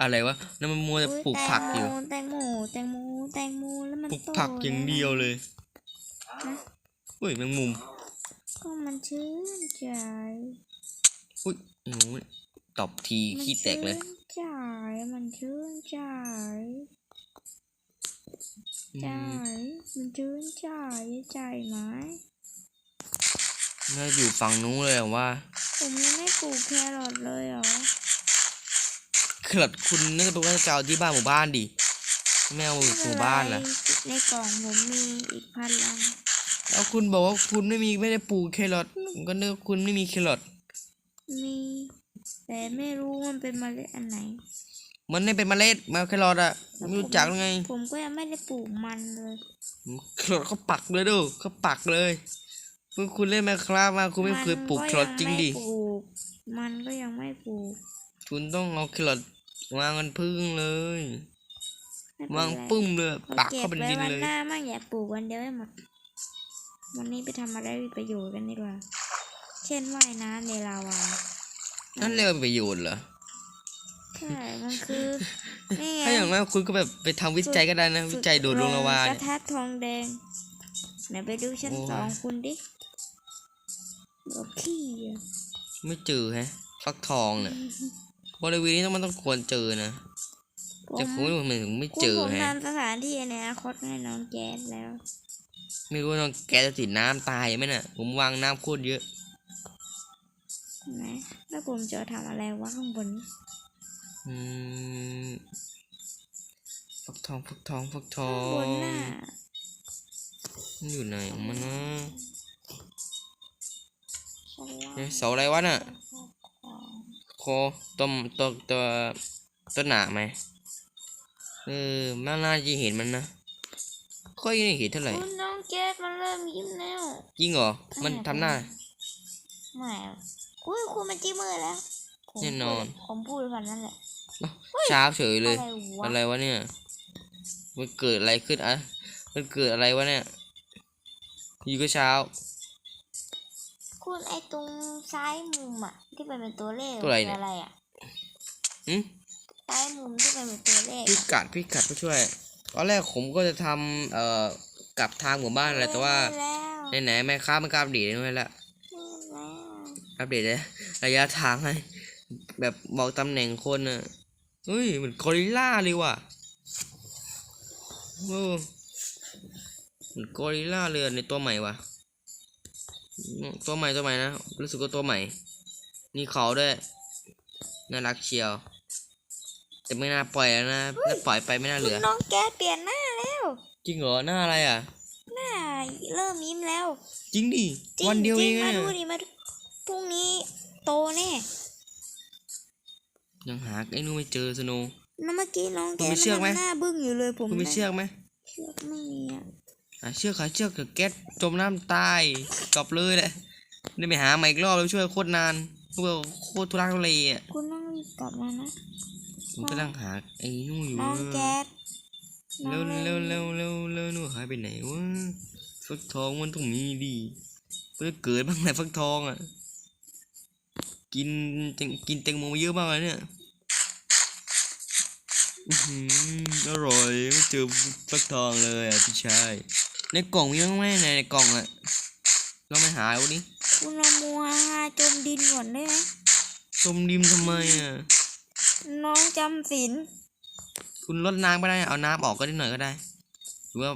อะไรวะนั่นมันมัวแต่อุ๊ยปลูกผักอยู่แตงโมแตงโมแตงโมแล้วมันปลูกโตผักอย่างเดียวเลยนะอุ้ยแมงมุมก็มันชื่นใจอุ้ยโอ้ยตอบทีมันขี้แตกเลยชื่นใจมันชื่นใจอืใจมมันชื่นใจใจไหมน่าอยู่ฝั่งนู้นเลยอะว่าผมยังไม่ปลูกแครอทเลยเหรอ เกิดคุณน่าจะเป็นว่าจะเอาที่บ้านหมู่บ้านดิไม่เอาหมู่บ้านล่ะในกล่องผมมีอีกพันลังแล้วคุณบอกว่าคุณไม่มีไม่ได้ปลูกแครอทผมก็นึกว่าคุณไม่มีแครอทมีแต่ไม่รู้มันเป็นเมล็ดอันไหน มันไม่เป็นเมล็ดมาแครอทอะไม่รู้จักหรือไง ผมก็ยังไม่ได้ปลูกมันเลยแครอทเขาปักเลยดูเขาปักเลยเมื่อคุณเล่นแมคราฟมาคุณไม่เคยปลูกแครอทจริงดิมันก็ยังไม่ปลูกมันก็ยังไม่ปลูกคุณต้องเอาแครอท วางกันพึ่งเลยไม่เป็นวางไรปุ้มเลยเราปักเก็บเข้าไปในไว้ดินวันเลยหน้ามั่งอย่าปลูกวันเดียวให้หมดวันนี้ไปทำอะไรมีประโยชน์กันดีกว่า เช่นว่ายน้ำในลาวา นั่นเรียกว่าประโยชน์เหรอใช่มันคือนี่ไงถ้าอย่างนั้นคุณก็แบบไปทำวิจัยก็ได้นะ วิจัยโดดลงละวากระเนี่ยทัดทองแดงไหนไปดูชั้นโอ้ยสองคุณดิบอกขี้อะไม่เจอแฮะฟักทองเนี่ย บริเวณนี้ต้องมันต้องควรเจอนะผมแต่ผมไม่เหมือนถึงไม่คุณเจอผมแฮะทำสถานที่ในอนาคตให้น้องแก๊สแล้ว ไม่รู้ว่าน้องแกจะติดน้ำตายไหมน่ะ ผมวางน้ำโคตรเยอะนะแล้วผมจะทำอะไรวะข้างบนอืมฟักทองฟักทองฟักทอข้างบนงน่ะมันอยู่ไหนของมันนะชั้นล่างเอ๊ะเสาอะไรวะน่ะ โคต้มตัวตัวต้นหนาไหมเออน่าน่าจะเห็นมันนะก็ยังไม่เห็นเท่าไหร่คุณน้องแก๊สมันเริ่มยิ้มแล้วจริงเหรอมันทำหน้าไม่อะอุ้ยคุณมันจิ้มมือแล้วผมแน่นอนพูดผมพูดแบบนั้นแหละเช้าเฉยเลยอะไรวะอะไรวะเนี่ยมันเกิดอะไรขึ้นอะมันเกิดอะไรวะเนี่ยอยู่ก็เช้า คุณไอตรงซ้ายมุมอะที่เป็นเป็นตัวเลขตัวอะไรเนี่ยคือะไรอะอืมซ้ายมุมที่เป็นเป็นตัวเลขพี่กัดพี่กัดผู้ช่วย ตอนแรกผมก็จะทำเอ่อกลับทางหมู่บ้านอะไรแต่ว่าแล้วไหนๆแม่ค้ามันกราบดีดด้วยละแล้วอัปเดตเลยระยะทางให้แบบบอกตำแหน่งคนอะเฮ้ยเหมือนกอริลล่าเลยว่ะโอ้เหมือนกอริลล่าเลยอะในตัวใหม่ว่ะอืม ตัวใหม่ตัวใหม่นะ รู้สึกว่าตัวใหม่ นี่เขาด้วย น่ารักเชียว แต่ไม่น่าปล่อยแล้วนะถ้าปล่อยไปไม่น่าเหคุลืณอน้องแก๊สเปลี่ยนหน้าแล้ว จริงเหรอ หน้าอะไรอะ หน้าเริ่มยิ้มแล้ว จริงดิ จริงวันเดียวจเอริงงมาอะดูดิมาดูพรุ่งนี้โตแน่ ยังหาไอ้นู่นไม่เจอสโนว์ แล้วเมื่อกี้น้องคุณแก๊มีสเชือกไหมนหน้าบึ้งอยู่เลยผมคุณมีเชือกไหมเชือกไม่มีอะหา เชือกหาเชือกเดี๋ยวแก๊สจมน้ำตายกลับเลยแหละได้ไปหาใหม่อีกรอบแล้วช่วยโคตรนานพวกเราโคตรทุรักทุเลอะคุณต้องรีบกลับมานะผมกำลังหาไอ้นู่นอยู่น้องแก๊สเร็วน้องเร็วเร็วเร็วเร็วนู่นหายไปไหนวะฟักทองมันต้องมีดีมันจะเกิดบ้างไหนฟักทองอะกินแตงกินแตงโมมาเยอะมากเลยเนี่ยอื้อหืออร่อยไม่เจอฟักทองเลยอะพี่ชาย ในกล่องมีบ้างไหมในกล่องอะเราไม่หาวันนี้คุณเอามัวฮาจมดินก่อนได้ไหมจมดิมทำไมอะน้องจำศีลคุณลดน้ำก็ได้เอาน้ำออกก็ได้หน่อยก็ได้ หรือว่า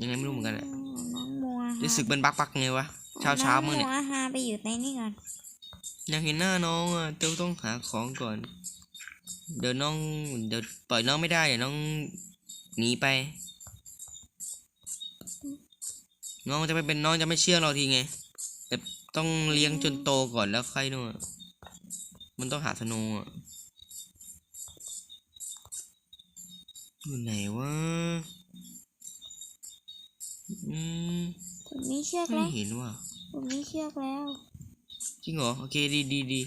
ยังไงไม่รู้เหมือนกันอะอืมน้องมัวฮารู้สึกเป็นบักบักๆไงวะเช้าเช้าๆมึงเนี่ยน้องมัวฮาไปอยู่ในนี่ก่อนอยากเห็นหน้าน้องอะเดี๋ยวต้องหาของก่อน เดี๋ยวน้องเดี๋ยวปล่อยน้องไม่ได้เดี๋ยวน้องหนีไป น้องจะไม่เป็นน้องจะไม่เชื่อเราทีไง แต่ต้องเลี้ยงจนโตก่อนแล้วค่อยนู่นอะมันต้องหาธนูอะอยู่ไหนวะอืมผมมีเชือกไม่แล้ว เห็นว่ะ ผมมีเชือกแล้ว จริงเหรอ โอเคดีดีดี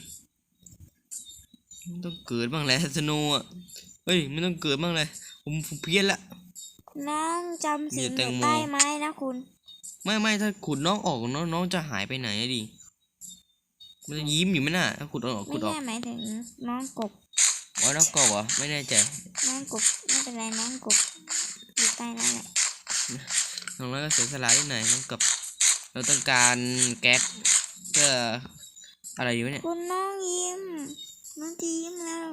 มันต้องเกิดบ้างแหละธนูอะเฮ้ยไม่ต้องเกิดบ้างเลยผมผมเพี้ยนละน้องจำศีลมีอแตงยู่โมใต้ไม้นะคุณ ไม่ไม่ถ้าขุดน้องออกน้องน้องจะหายไปไหนอะดิ มันจะยิ้มอยู่ไหมน่ะถ้าขุดออกไม่ขุดออก ใช่หมายถึงน้องกบ อ๋อน้องกบเหรอ ไม่แน่ใจ น้องกบไม่เป็นไรน้องกบอยู่ใต้นั่นแหละน้องน้อยก็เสียสละนิดหน่อยน้องกบเราต้องการแก๊สเพื่ออะไรอยู่เนี่ย คุณน้องยิ้ม น้องจะยิ้มแล้ว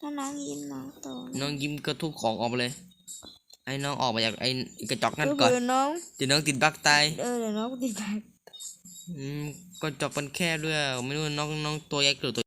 ถ้าน้องยิ้มน้องโตน้องยิ้มก็ทุบของออกไปเลย ไอ้น้องออกมาจากไอ้กระจกนั่นก่อนเดี๋ยวน้องเดี๋ยวน้องติดบั๊กตายเออเดี๋ยวน้องติดใจอืมกระจกมันแคบด้วยไม่รู้น้องน้องตัวใหญ่หรือตัว